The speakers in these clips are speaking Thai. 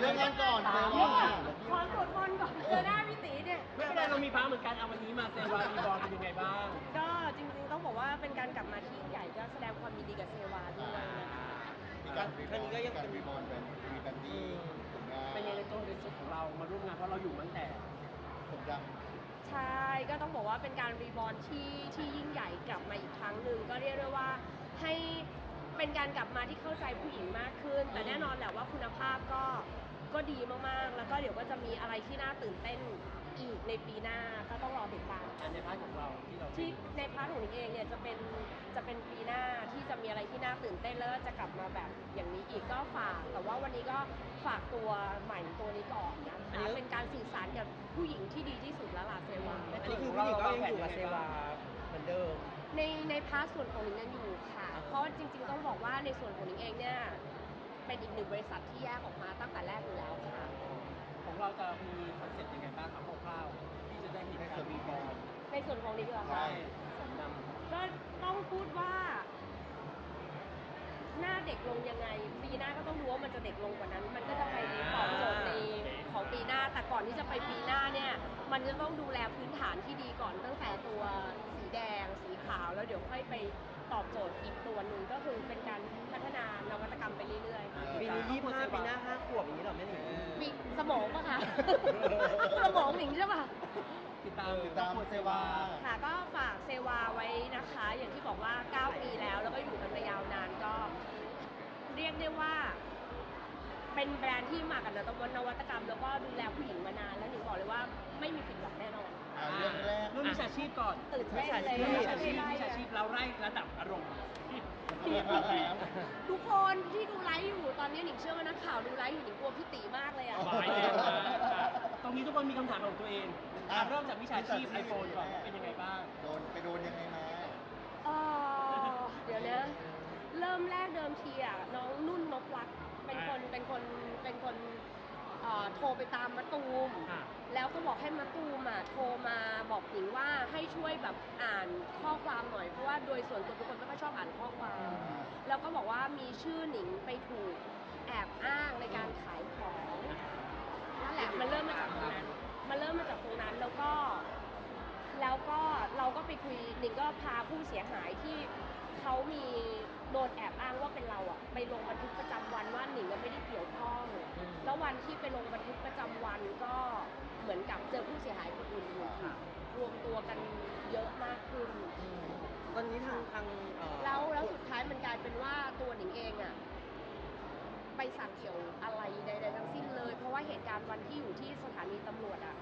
เรื่องงานก่อนเซเดี๋ยววาก่อนขอสวดมนต์ก่อนเจอหน้าพี่ตีเนี่ย ไม่เป็นไรเรามีพระเหมือนกันเอาวันนี้มาเซวารีบอลเป็นยังไงบ้าง ก็จริงๆต้องบอกว่าเป็นการกลับมาที่ยิ่งใหญ่ก็แสดงความยินดีกับเซวาด้วยนะคะมีการรีบอลมีการรีบอลเป็นมีกันดีผลงานเป็นยังไงในตัวในส่วนของเรามาร่วมงานเพราะเราอยู่มาตั้งแต่ผมดังใช่ก็ต้องบอกว่าเป็นการรีบอร์นที่ที่ยิ่งใหญ่กลับมาอีกครั้งหนึ่งก็เรียกได้ว่าให้เป็นการกลับมาที่เข้าใจผู้หญิงมากขึ้น แต่แน่นอนแหละว่าคุณภาพก็ ก็ดีมากๆ แล้วก็เดี๋ยวก็จะมีอะไรที่น่าตื่นเต้นอีกในปีหน้าก็ต้องรอติดตาม อันในพาร์ทของเราที่เราที่ในพาร์ทของนิงเองเนี่ยจะเป็นจะเป็นปีหน้าที่จะมีอะไรที่น่าตื่นเต้นแล้วก็จะกลับมาแบบอย่างนี้อีกก็ฝาก แต่ว่าวันนี้ก็ฝากตัวใหม่ตัวนี้ก่อนนะคะเป็นการสื่อสารกับผู้หญิงที่ดีที่สุดแล้วล่ะเซวาในอันตัวนี้ขคือองผู้เราหญิงก็ยังอยู่กับราเซแบ่งวาเหมือนเดิมในในพาร์ทส่วนของนิงนั้นอยู่ค่ะ เพราะจริง ๆ ต้องบอกว่าในส่วนของนิงเองเนี่ย เป็นอีกหนึ่งบริษัทที่แยกออกมาตั้งแต่แรกอยู่แล้วค่ะ ของเราจะมีคอนเซ็ปต์ยังไงบ้างครับคร่าวๆที่จะได้เห็นการรีบอลในส่วนของนิงเหรอใช่คะสำนำก็ต้องพูดว่า หน้าเด็กลงยังไง ปีหน้าก็ต้องรู้ว่ามันจะเด็กลงกว่านั้น มันก็จะไปตอบโจทย์ในของปีหน้า แต่ก่อนที่จะไปปีหน้าเนี่ย มันจะต้องดูแลพื้นฐานที่ดีก่อนตั้งแต่ตัวสีแดง สีขาวแล้วเดี๋ยวค่อยไป ตอบโจทย์อีกตัวหนึ่งก็คือเป็นการพัฒนานวัตกรรมไปเรื่อยๆค่ะปีนี้ยี่ห้าปีหน้าห้าขวบอย่างนี้เหรอแม่หนิงมีสมองปะคะ สมองหนิงใช่ปะ ติดตามติดตามเซวา ค่ะก็ฝากเซวาไว้นะคะ อย่างที่บอกว่า 9 ปีแล้ว แล้วก็อยู่กันมายาวนานก็ เรียกได้ว่า เป็นแบรนด์ที่มากับนวัตกรรม แล้วก็ดูแลผู้หญิงมานาน แล้วหนิงบอกเลยว่าไม่มีผิดหวังแน่นอน อ่าเรื่องแรก เรื่องวิชาชีพก่อนตื่นเต้นเลยวิชาชีพไล่วิชาชีพเราไล่ระดับอารมณ์ทุกคนที่ดูไลฟ์อยู่ตอนนี้หนิงเชื่อว่านักข่าวดูไลฟ์อยู่หนิงกลัวพี่ตีมากเลยอะหมายแรงมากอะตรงนี้ทุกคนมีคำถามของตัวเองอะเริ่มจากวิชาชีพไอโฟนก่อนว่าเป็นยังไงบ้าง โดนไปโดนยังไงมาเออเดี๋ยวนะ เริ่มแรกเดิมทีอะน้องนุ่นนกรักเป็นคนเป็นคนเป็นคนเอ่อ โทรไปตามมะตูม ค่ะแล้วก็บอกให้มะตูมอะโทรมาบอกหญิงว่าให้ช่วยแบบอ่านข้อความหน่อยเพราะว่าโดยส่วนตัวเป็นคนไม่ค่อยชอบอ่านข้อความ แล้วก็บอกว่ามีชื่อหนิงไปถูกแอบอ้างในการขายของนั่นแหละมันเริ่มมาจากตรงนั้น มันเริ่มมาจากตรงนั้นแล้วก็ แล้วก็เราก็ไปคุยหนิงก็พาผู้เสียหายที่เขามี โดนแอบอ้างว่าเป็นเราอะไปลงบันทึกประจำวันว่าหนิงก็ไม่ได้เกี่ยวข้องแล้ววันที่ไปลงบันทึกประจำวันก็เหมือนกับเจอผู้เสียหายคนอื่นอยู่รวมตัวกันเยอะมากขึ้น ตอนนี้ทางทางเอ่อแล้วแล้วสุดท้ายมันกลายเป็นว่าตัวหนิงเองอะไปสั่งเกี่ยวอะไรใดๆทั้งสิ้นเลย เพราะว่าเหตุการณ์วันที่อยู่ที่สถานีตำรวจอะ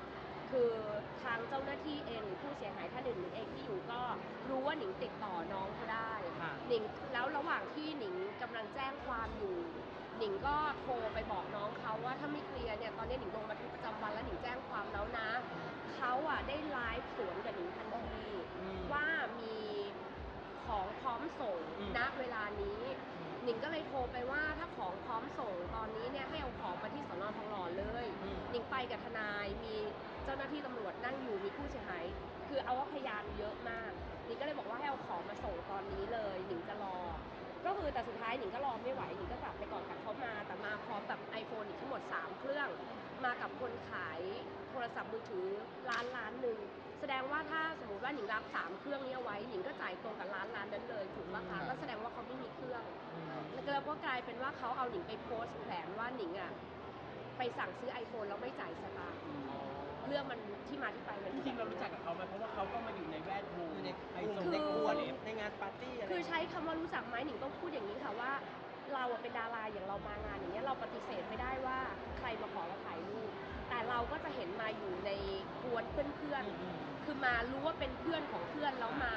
คือทางเจ้าหน้าที่เองหรือผู้เสียหายท่านอื่นหนิงเองที่อยู่ก็รู้ว่าหนิงติดต่อน้องเขาได้ค่ะหนิงแล้วระหว่างที่หนิงกำลังแจ้งความอยู่ หนิงก็โทรไปบอกน้องเขาว่าถ้าไม่เคลียร์เนี่ยตอนนี้หนิงลงบันทึกประจำวันแล้วหนิงแจ้งความแล้วนะเขาอะได้ไลฟ์สวนกับหนิงทันทีอืม ว่ามีของพร้อมส่งอืม ณเวลานี้ หนิงก็เลยโทรไปว่าถ้าของพร้อมส่งตอนนี้เนี่ยให้เอาของมาที่สอนอทองหล่อเลย อืม หนิงไปกับทนายมี เจ้าหน้าที่ตำรวจนั่งอยู่มีผู้เสียหายคือเอาว่าพยานเยอะมากหนิงก็เลยบอกว่าให้เอาของมาส่งตอนนี้เลยหนิงจะรอ ก็คือแต่สุดท้ายหนิงก็รอไม่ไหวหนิงก็กลับไปก่อนกับเขามา แต่มาพร้อมกับ iPhone อีกทั้งหมด 3 เครื่อง มากับคนขายโทรศัพท์มือถือร้านร้านหนึ่งแสดงว่าถ้าสมมติว่าหนิงรับ 3 เครื่องนี้เอาไว้หนิงก็จ่ายตรงกับร้านร้านนั้นเลยถูกปะคะก็แสดงว่าเขาไม่มีเครื่องแล้วก็กลายเป็นว่าเขาเอาหนิงไปโพสต์แผนว่าหนิงอะไปสั่งซื้อ iPhone แล้วไม่จ่ายสตางค์ เรื่องมันที่มาที่ไปมันจริงๆเรารู้จักกับเขาไหมเพราะว่าเขาก็มาอยู่ในแวดวงอยู่ในไฮกลุ่โซมในกวนเนี่ยในงานปาร์ตี้อะไรคือใช้คำว่ารู้จักไหมหนิงต้องพูดอย่างนี้ค่ะว่า เราอะเป็นดาราอย่างเรามางานอย่างเงี้ยเราปฏิเสธไม่ได้ว่าใครมาขอเราถ่ายรูปแต่เราก็จะเห็นมาอยู่ในกวนเพื่อนอืมอืมๆคือมารู้ว่าเป็นเพื่อนของเพื่อนแล้วมา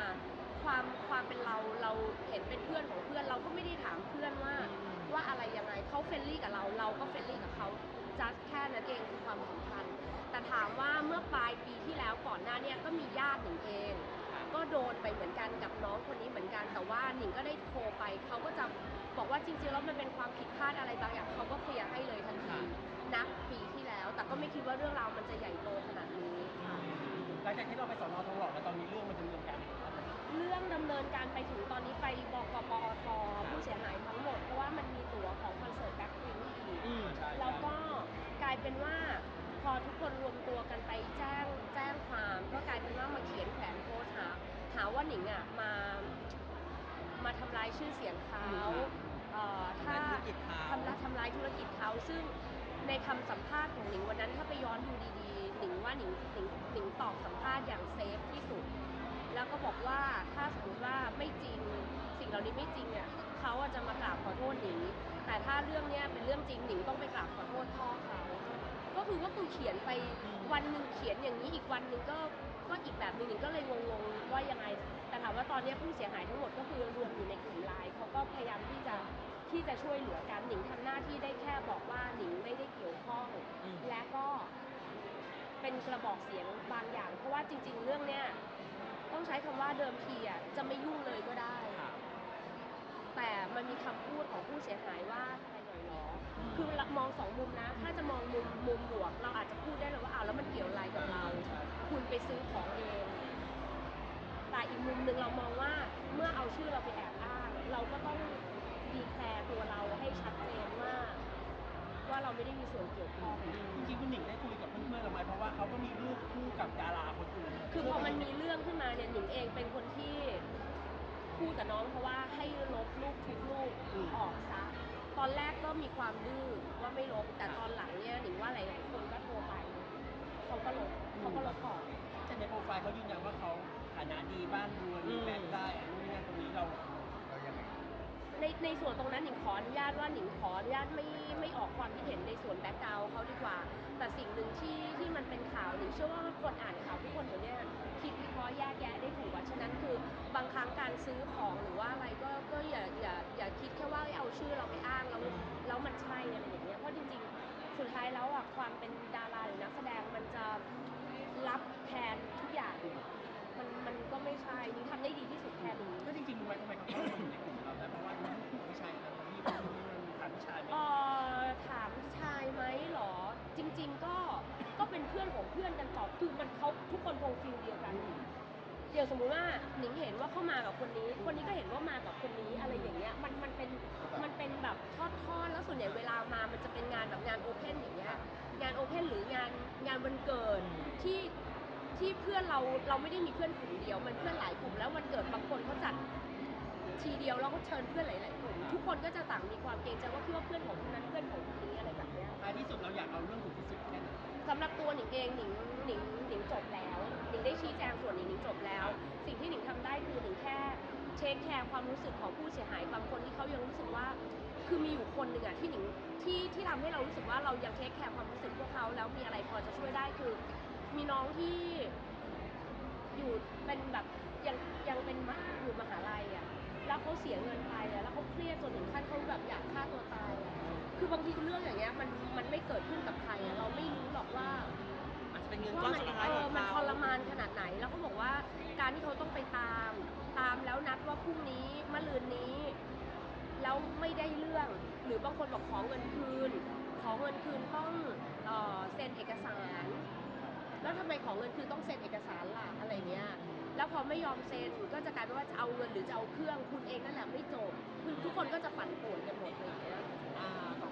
ความความเป็นเราเราเห็นเป็นเพื่อนของเพื่อนเราก็ไม่ได้ถามเพื่อนว่าอืมว่าอะไรยังไงเขาเฟรนลี่กับเราเราก็เฟรนลี่กับเขาจัดแค่นั้นเองคือความสัมพันธ์ แต่ถามว่าเมื่อปลายปีที่แล้วก่อนหน้าเนี้ก็มีญาติหนิงเอง ก็โดนไปเหมือนกันกับน้องคนนี้เหมือนกัน แต่ว่าหนิงก็ได้โทรไปเขาก็จะบอกว่าจริงๆแล้วมันเป็นความผิดพลาดอะไรบางอย่างเขาก็เคลียร์ให้เลยทันทีนับปีที่แล้ว แต่ก็ไม่คิดว่าเรื่องราวมันจะใหญ่โตขนาดนี้ค่ะหลังจากที่เราไปสอนอทองหล่อแล้วตอนนี้เรื่องมันดำเนินการไปถึงขั้นไหนเรื่องดำเนินการไปถึงตอนนี้ไปบกปอทผู้เสียหายทั้งหมดเพราะว่ามันมีตั๋วของคอนเสิร์ตแบ็คพิงค์อีก อืมใช่แล้วก็ คนรวมตัวกันไปแจ้งแจ้งความก็กลายเป็นว่ามาเขียนแขวนโพสต์หาหาว่าหนิงอะมามาทำลายชื่อเสียงเขาเอ่อถ้าทำลายธุรกิจเขา ทำลายทำลายธุรกิจเขาซึ่งในคำสัมภาษณ์ของหนิงวันนั้นถ้าไปย้อนดูดีๆหนิงว่าหนิงหนิงหนิงตอบสัมภาษณ์อย่างเซฟที่สุด แล้วก็บอกว่าถ้าสมมติว่าไม่จริงสิ่งเหล่านี้ไม่จริงอะเขาอาจจะมากราบขอโทษหนิงแต่ถ้าเรื่องเนี้ยเป็นเรื่องจริงหนิงต้องไปกราบขอโทษพ่อเขาก็ คือว่าคุณเขียนไปวันหนึ่งเขียนอย่างนี้อีกวันหนึ่งก็ก็อีกแบบหนึ่งหนิงก็เลยงงๆว่ายังไง แต่ถามว่าตอนเนี้ยผู้เสียหายทั้งหมดก็คือรวมอยู่ในกลุ่มไลน์เขาก็พยายามที่จะที่จะช่วยเหลือกันหนิงทำหน้าที่ได้แค่บอกว่าหนิงไม่ได้เกี่ยวข้อง อืม และก็เป็นกระบอกเสียงบางอย่าง เพราะว่าจริง ๆ เรื่องเนี้ยต้องใช้คำว่าเดิมทีอะจะไม่ยุ่งเลยก็ได้ ค่ะ แต่มันมีคำพูดของผู้เสียหายว่าใค คือเวลามองสองมุมนะ ถ้าจะมองมุมมุมบวก เราอาจจะพูดได้เลยว่าอ้าวแล้วมันเกี่ยวอะไรกับเรา คุณไปซื้อของเอง แต่อีกมุมหนึ่งเรามองว่าเมื่อเอาชื่อเราไปแอบอ้าง เราก็ต้องดีแคร์ตัวเราให้ชัดเจนว่า ว่าเราไม่ได้มีส่วนเกี่ยวข้อง จริงๆคุณหนิงได้คุยกับเพื่อนๆเราไหมเพราะว่าเขาก็มีรูปคู่กับดาราคนอื่นคือพอมันมีเรื่องขึ้นมาเนี่ยหนิงเองเป็นคนที่พูดกับน้องเพราะว่าให้ลบรูปทุกรูปออกซะ ตอนแรกก็มีความดื้อว่าไม่ลบแต่ตอนหลังเนี่ยหนิงว่าหลายๆคนก็โทรไปเขาก็ลบเขาก็ลบออกแต่ในโปรไฟล์เขายืนยันว่าเขาฐานะดีบ้านรวยมีแฟนได้อันนู้นนี่นั่นตรงนี้เราเรายังไง ในส่วนตรงนั้นหนิงขออนุญาตว่าหนิงขออนุญาตไม่ไม่ออกความคิดเห็นในส่วนแบ็กกราวเขาดีกว่า แต่สิ่งหนึ่งที่ที่มันเป็นข่าวหนิงเชื่อว่าคนอ่านข่าวทุกคนเดี๋ยวนี้คิดวิเคราะห์แยกแยะได้ถูกอะฉะนั้นคือบางครั้งการซื้อของหรือว่าอะไรก็ก็อย่าอย่าอย่าคิดแค่ว่าเอาชื่อเราไปอ้างแล้วแล้วมันใช่อะไรอย่างเงี้ยเพราะจริงๆสุดท้ายแล้วอะความเป็นดาราหรือนักแสดงมันจะรับแทนทุกอย่างมันมันก็ไม่ใช่นิงทำได้ดีที่สุดแค่นี้ก็จริงๆรู้ไหมทำไมเขาเข้ามาอยู่ในก เป็นเพื่อนของเพื่อนกันตอบคือมันเขาทุกคนคงฟิลเดียวกัน เดี๋ยวสมมุติว่าหนิงเห็นว่าเข้ามากับคนนี้ คนนี้ก็เห็นว่ามากับคนนี้อะไรอย่างเงี้ยมันมันเป็นมันเป็นแบบทอดๆแล้วส่วนใหญ่เวลามามันจะเป็นงานแบบงานโอเพนอย่างเงี้ยงานโอเพนหรืองานงานวันเกิดที่ที่เพื่อนเราเราไม่ได้มีเพื่อนกลุ่มเดียว มันเพื่อนหลายกลุ่มแล้ววันเกิดบางคนเขาจัดทีเดียวแล้วก็เชิญเพื่อนหลายๆกลุ่มทุกคนก็จะต่างมีความเกรงใจว่าเพื่อนเพื่อนของคนนั้นเพื่อนของคนนี้อะไรแบบเนี้ยท้ายที่สุดเราอยากเอาเรื่องถึงที่สุดแค่ไหน สำหรับตัวหนิงเองหนิงหนิงหนิงจบแล้วหนิงได้ชี้แจงส่วนหนิงหนิงจบแล้ว สิ่งที่หนิงทำได้คือหนิงแค่เทคแคร์ความรู้สึกของผู้เสียหายบางคนที่เขายังรู้สึกว่า คือมีอยู่คนหนึ่งอะที่หนิงที่ที่ทำให้เรารู้สึกว่าเรายังเทคแคร์ความรู้สึกพวกเขาแล้วมีอะไรพอจะช่วยได้คือ มีน้องที่ อยู่เป็นแบบยังยังเป็นมหาอยู่มหาลัยอะแล้วเขาเสียเงินไปอะแล้วเขาเครียดจนถึงขั้นเขาแบบอยากฆ่าตัวตายอะ คือบางทีเรื่องอย่างเงี้ยมันมันไม่เกิดขึ้นกับใครอะเราไม่รู้หรอกว่า อาจจะเป็นเงินว่าก้อนมันสุดท้ายเอขอองมันทเขารมานขนาดไหน แล้วเขาบอกว่าการที่เขาต้องไปตาม ตามแล้วนัดว่าพรุ่งนี้มะรืนนี้ แล้วไม่ได้เรื่อง หรือบางคนบอกขอเงินคืน ขอเงินคืนต้องเอ่อเซ็นเอกสาร แล้วทำไมขอเงินคืนต้องเซ็นเอกสารล่ะอะไรเงี้ย แล้วพอไม่ยอมเซ็นก็จะกลายเป็นว่าจะเอาเงินหรือจะเอาเครื่องคุณเองนั่นแหละไม่จบคือทุกคนก็จะปั่นป่วนกันหมดเลยางเงี้ยอ่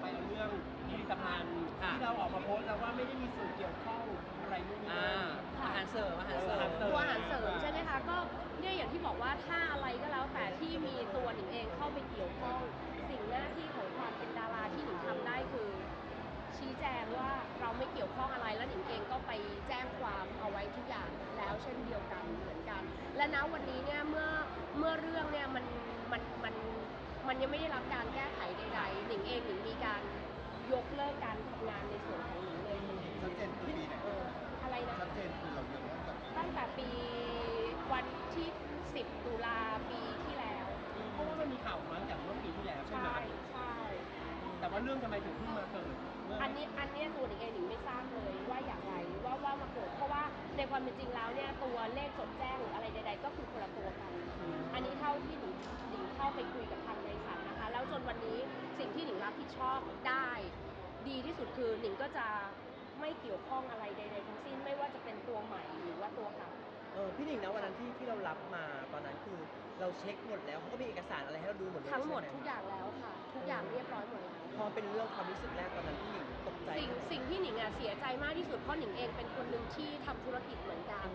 าต่อไปเอาเรื่องผลิตภัณฑ์ที่เราออกมาโพสต์แล้วว่าไม่ได้มีส่วนเกี่ยวข้องอะไรนู่นนี่อ่านั่น อาหารเสริมอาหารเสริอาหารมเสริม ตัวอาหารเสริมใช่ไหมคะ ก็เนี่ยอย่างที่บอกว่าถ้าอะไรก็แล้วแต่ที่มีตัวหนิงเองเข้าไปเกี่ยวข้อง สิ่งหน้าที่ของความเป็นดาราที่หนิงทำได้คือ ชี้แจงว่าเราไม่เกี่ยวข้องอะไรแล้วหนิงเองก็ไปแจ้งความเอาไว้ทุกอย่างแล้วเช่นเดียวกันเหมือนกัน และณวันนี้เนี่ยเมื่อเมื่อเรื่องเนี่ยมันมันมัน มันยังไม่ได้รับการแก้ไขใดๆหนิงเองหนิงมีการยกเลิกการทำงานในส่วนของหนิงเลยชัดเจนคือปีไหนเอออะไรนะ ชัดเจนคือเรายกเลิกกับตั้งแต่ปีวันที่ 10 ตุลาปีที่แล้ว เพราะว่ามันมีข่าวมาตั้งแต่เมื่อปีที่แล้วใช่ไหมใช่ใช่ แต่ว่าเรื่องทำไมถึงเพิ่งมาเกิดเมื่ออันนี้อันเนี้ยตัวหนิงเองหนิงไม่ทราบเลยว่าอย่างไรว่าว่ามาเกิดเพราะว่าในความเป็นจริงแล้วเนี่ยตัวเลขจดแจ้งหรืออะไรใด ๆ ก็คือคนละตัวกัน อันนี้เท่าที่หนิงหนิงเข้าไปคุยกับทางบริษัทนะคะแล้ว จนวันนี้สิ่งที่หนิงรับผิดชอบได้ ดีที่สุดคือหนิงก็จะไม่เกี่ยวข้องอะไรใดๆทั้งสิ้นไม่ว่าจะเป็นตัวใหม่หรือว่าตัวเก่า เออพี่หนิงนะวันนั้นที่ที่เรารับมาตอนนั้นคือเราเช็คหมดแล้วเขาก็มีเอกสารอะไรให้เราดูหมดเลยทั้งหมดใช่ไทุกอย่างแล้วค่ะ ทุกอย่างเรียบร้อยหมดแล้ว พอเป็นเรื่องความรู้สึกแรกตอนนั้นพี่หนิงตกใจสิ่งแค่ไหนสิ่งที่หนิงอะอะเสียใจมากที่สุดเพราะหนิงเองเป็นคนหนึ่งที่ทำธุรกิจเหมือนกัน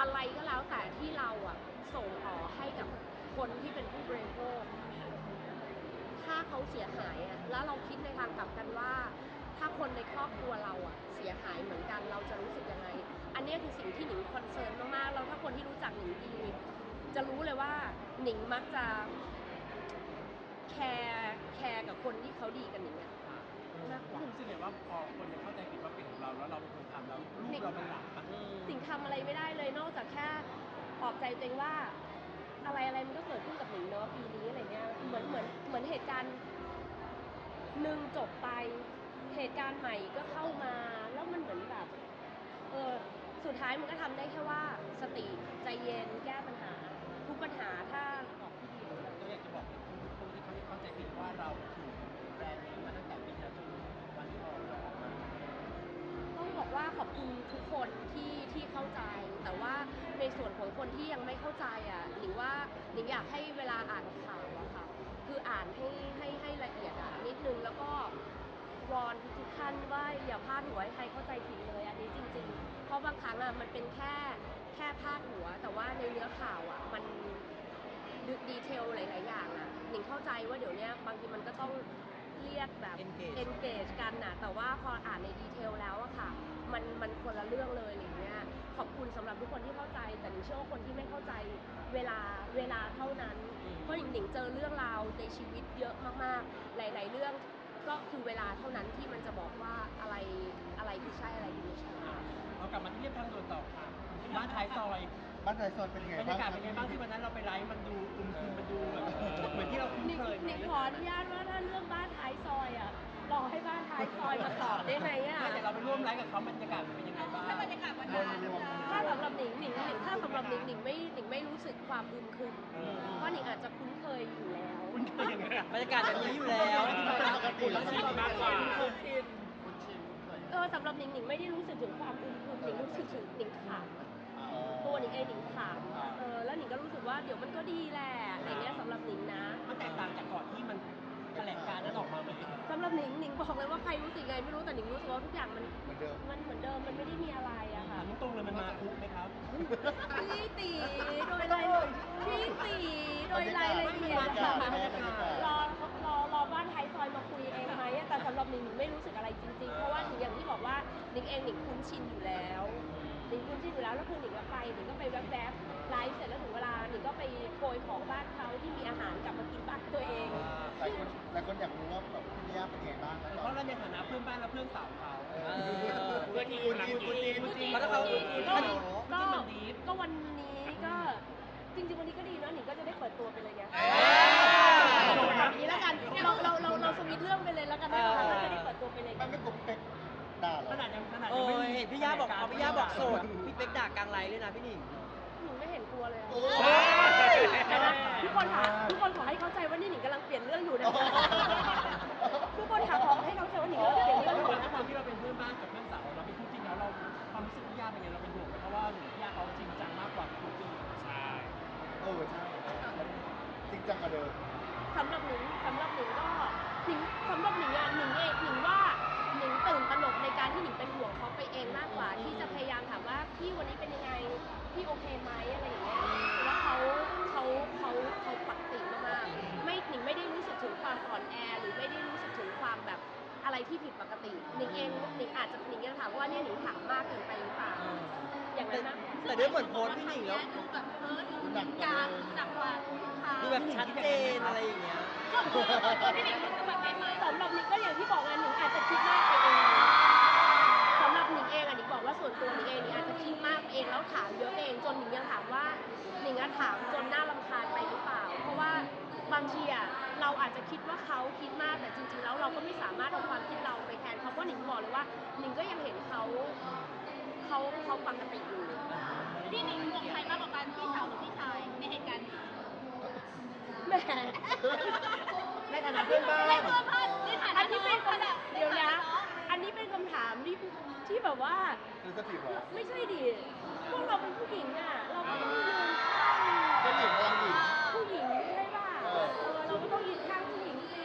อะไรก็แล้วแต่ที่เราอะส่งต่อให้กับ คนที่เป็นผู้บริโภค ถ้าเขาเสียหายอะแล้วเราคิดในทางกลับกันว่า ถ้าคนในครอบครัวเราอะเสียหายเหมือนกันเราจะรู้สึกยังไง อันเนี้ยคือสิ่งที่หนิงคอนเซิร์นมากๆแล้วถ้าคนที่รู้จักหนิงดี จะรู้เลยว่าหนิงมักจะแคร์แคร์กับคนที่เขาดีกับหนิงอะ มากกว่า ผมรู้สึกไงว่าพอคนเข้าใจผิดว่าเป็นของเราแล้วเราเป็นคนทำแล้วลูกเราเป็นหลักอะ สิ่งทำอะไรไม่ได้เลยนอกจากแค่ปลอบใจตัวเองว่า อะไรอะไรมันก็เกิดขึ้นกับหนิงเนาะปีนี้อะไรเงี้ยเหมือนเหมือนเหมือนเหตุการณ์หนึ่งจบไป เหตุการณ์ใหม่ก็เข้ามาแล้วมันเหมือนแบบเออสุดท้ายมันก็ทำได้แค่ว่าสติใจเย็นแก้ปัญหา ทุกปัญหาถ้าออกที่ดีก็อยากจะบอกคนที่เขาเข้าใจผิดว่าเราถูกแบรนด์นี้มาตั้งแต่ปีที่แล้วจนวันที่เราออกมา ต้องบอกว่าขอบคุณทุกคนที่ที่เข้าใจ แต่ว่าในส่วน คนที่ยังไม่เข้าใจอะหนิงว่าหนิงอยากให้เวลาอ่านข่าวอะค่ะคืออ่านให้ให้ให้ละเอียดอะนิดนึงแล้วก็วอนทุกๆท่านว่าอย่าพลาดหัวให้ใครเข้าใจผิดเลยอันนี้จริง ๆ เพราะบางครั้งอะมันเป็นแค่แค่พาดหัว แต่ว่าในเนื้อข่าวอะมันดีเทลหลายๆอย่างอะหนิงเข้าใจว่าเดี๋ยวเนี้ยบางทีมันก็ต้องเรียกแบบ Engage engage กันน่ะแต่ว่าพออ่านในดีเทลแล้วอะค่ะ มันมันคนละเรื่องเลยอะไรเงี้ย ขอบคุณสำหรับทุกคนที่เข้าใจ แต่หนิงเชื่อว่าคนที่ไม่เข้าใจเวลาเวลาเท่านั้น เพราะหนิงหนิงเจอเรื่องราวในชีวิตเยอะมากๆ หลาย ๆ เรื่องก็คือเวลาเท่านั้นที่มันจะบอกว่าอะไรอะไรคือใช่อะไรคือไม่ใช่เรากลับมาที่เรียบทางด่วนต่อค่ะบ้านท้ายซอยบ้านไทยโซนเป็นยังไงบรรบ้างยากาศเป็นไงบ้างที่วันนั้นเราไปไลฟ์มันดูอึมครึมมันดูแบบเหมือนที่เราคุ้นหนิงเคยหนิงขออนุญาตว่าถ้าเรื่องบ้านท้ายซอยอะ รอให้บ้านท้ายซอยมาตอบได้ไหมอะไม่แต่เราไปร่วมไลฟ์กับเขาบรรยากาศมันเป็นยังไงบ้างถ้าบรรยากาศวันบนั้นนรวมถ้าสำหรับหนิงหนิงหนิงถ้าสำหรับหนิงหนิงไม่หนิงไม่รู้สึกความอึมครึมเออเพราะหนิงอาจจะคุ้นเคยอยู่แล้วคุ้นเคยยังไงอะบรรยากาศแบบนี้อยู่แล้วปกติแล้วใช่มากกว่า เออสำหรับหนิงหนิงไม่ได้รู้สึกถึงความอึมครึมหนิงรู้สึกถึงหนิงขำตัวหนิงเองหนิงขำเออแล้วหนิงก็รู้สึกว่าเดี๋ยวมันก็ดีแหละอะไรเงี้ยสำหรับหนิงนะ มันแตกต่างจากก่อนที่มันแถลงการนั้นออกมาไหมสำหรับหนิงหนิงบอกเลยว่าใครรู้สึกไงไม่รู้แต่หนิงรู้สึกว่าทุกอย่างมันเหมือนเดิม มันเหมือนเดิมมันไม่ได้มีอะไรอะค่ะถามตรงๆเลยมันมาคุกไหมครับ พี่ตีโดยรายพี่ตีโดยรายละเอียดบรรยากาศบรรยากาศ รอรอรอบ้านไทยซอยมาคุยเองไหมอะแต่สำหรับหนิงหนิงไม่รู้สึกอะไรจริงๆ เพราะว่าหนิงอย่างที่บอกว่าหนิงเองหนิงคุ้นชินอยู่แล้ว หนิงคุ้นชินอยู่แล้วแล้วคือหนิงก็ไปหนิงก็ไปแวบๆไลฟ์เสร็จแล้วถึงเวลาหนิงก็ไปโกยของบ้านเขาที่มีอาหารกลับมากินบ้านตัวเองหลายคนหลายคนอยากรู้ว่าแบบพี่ย่าเป็นยังไงบ้างแล้วเพก็ราะเราในฐานะเพื่อนบ้านและเพื่อนสาวเขาเอเอออเพื่อนที่คุณจีนคุณจีนคุณจีนเพราะถ้าเขาก็ที่ก็มันดีฟก็วันนี้ก็จริงๆวันนี้ก็ดีนะหนิงก็จะได้เปิดตัวไปเลยไงแบบนี้แล้วกันเราเราเราเราสวิตช์เรื่องไปเลยแล้วกันนะคะก็จะได้เปิดตัวไปเลยมันไม่กลมเป๊ก ด่าเหรขอนาดยังขนาดเอยังอไม่มีเห็นพี่ย่าบอกเอาพี่ย่าบอกโสดพี่เป๊กด่ากลางไลฟ์เลยนะพี่หนิง หนิงไม่เห็นกลัวเลยอะโอ้แต่ว่าทุกคนค่ะทุกคนขอให้เข้าใจว่านี่หนิงกำลังเปลี่ยนเรื่องอยู่นะคะ ทุกคนค่ะขอให้เข้าใจว่าหนิงกำลังเปลี่ยนเรื่องอยู่ด้วยนะคคะวามที่เราเป็นเพื่อนบ้านกับเพื่อนสาวเราเป็นคู่จริงแล้วเราความรู้สึกพี่ย่าเป็นไงเราเป็นห่วงไหมเพราะว่าหนูพี่ย่าเขาจริงจังมากกว่าคู่จริงใช่เออใช่จริงจังกว่าเดิม สำหรับหนิงสำหรับหนิงก็หนิงสำหรับหนิงอะหนิงเองหนิงว่า หนิงตื่นตระหนกในการที่หนิงเป็นห่วงเขาไปเองมากกว่า ที่จะพยายามถามว่าพี่วันนี้เป็นยังไงพี่โอเคไหมอะไรอย่างเงี้ยแล้วเขาเขาเขาเขาปกติมากๆไม่หนิงไม่ได้รู้สึกถึงความอ่อนแอหรือไม่ได้รู้สึกถึงความแบบอะไรที่ผิดปกติหนิงเองหนิงอาจจะหนิงยังถามว่าเนี่ยหนิงถามมากเกินไปหรือเปล่าอย่างแต่นั้นมากกว่า แต่ด้วยเหมือนโพสต์พี่หนิงแล้วดูแบบเออดูจริงจังหนักกว่าทุกครั้งดูแบบชัดเจนอะไรอย่างเงี้ย ก็คือตัวพี่หนิงรู้สึกแบบไหนไหมสำหรับหนิงก็อย่างที่บอกไงหนิงอาจจะคิดมากไปเองสำหรับหนิงเองอะหนิงบอกว่าส่วนตัวหนิงเองหนิงอาจจะคิดมากเองแล้วถามเยอะเองจนหนิงยังถามว่าหนิงอะถามจนน่ารำคาญไปหรือเปล่า เพราะว่าบางทีอะเราอาจจะคิดว่าเขาคิดมากแต่จริง ๆ แล้วเราก็ไม่สามารถเอาความคิดเราไปแทนเขาเพราะหนิงบอกเลยว่าหนิงก็ยังเห็นเขาเขาเขาปกติอยู่พี่หนิงห่วงใครมากกว่ากันพี่สาวหรือพี่ชายในเหตุการณ์นี้ แหมในฐานะเพื่อนบ้าน อันนี้เป็นคำถาเดี๋ยวนะ อันนี้เป็นคำถามที่ที่แบบว่าไม่ใช่ดิ พวกเราเป็นผู้หญิงอะ เราต้องยืนข้างเป็นหญิงพลัหญิง ผู้หญิงใช่ป่ะเออเราก็ต้องยืนข้างผู้หญิงสิ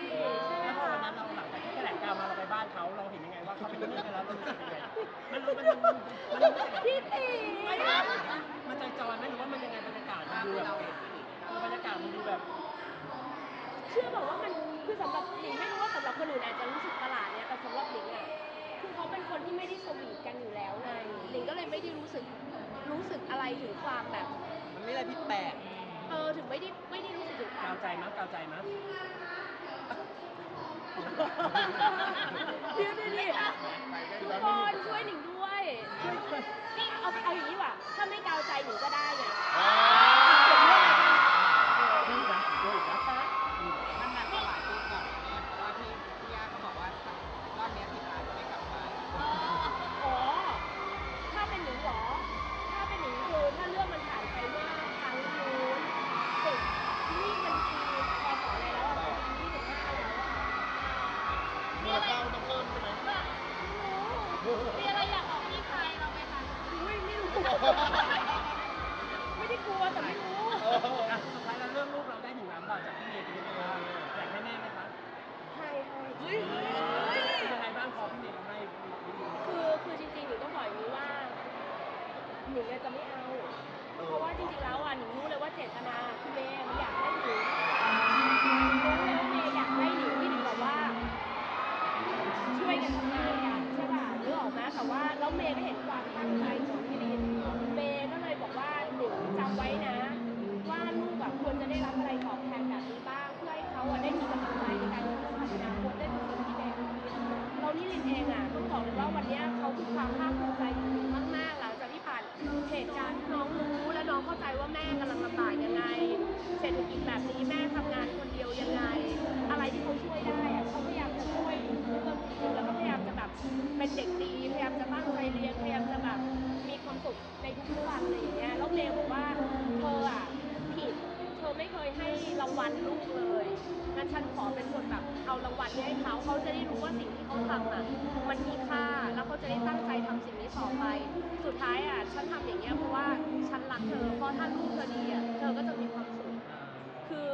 ใช่ไหมแล้วพอนนั้นเราหลังจากที่แถลงการมาเราไปบ้านเขาเราเห็นยังไงว่าเขาเป็นเพื่อแล้วเรารู้สึยังไงมันรู้มัน ชื่อแบบว่ามันคือสำหรับหนิงไม่รู้ว่าสำหรับคนอื่นอาจจะรู้สึกประหลาดเนี่ยแต่สำหรับหนิงอะคือเขาเป็นคนที่ไม่ได้สวีทกันอยู่แล้วไงหนิงก็เลยไม่ได้รู้สึกรู้สึกอะไรถึงความแบบ มันไม่อะไรผิดแปลกเออถึงไม่ได้ไม่ได้รู้สึกถึงควากาวใจมั้งกาวใจมั้งเดี๋ยวดิทุบอลช่วยหนิงด้วย ช่วยีให้เขาเขาจะได้รู้ว่าสิ่งที่เขาทำอะมันมีค่าแล้วเขาจะได้ตั้งใจทำสิ่งนี้ต่อไป สุดท้ายอะฉันทำอย่างเงี้ยเพราะว่าฉันรักเธอเพราะถ้าลูกเธอดีอะเธอก็จะมีความสุข คือ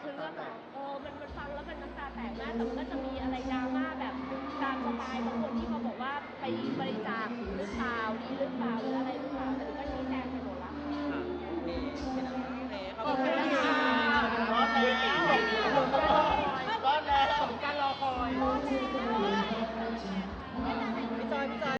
คือเรื่องของเออมันมันฟังแล้วมันน้ำตาแตกมากแต่มันก็จะมีอะไรดราม่าแบบตามสไตล์บางคนที่เขาบอกว่าไปบริจาคหรือเปล่าดีหรือเปล่าหรืออะไรหรือเปล่าแต่หนูก็ชี้แจงไปหมดละ มีเอะไโอเคนะ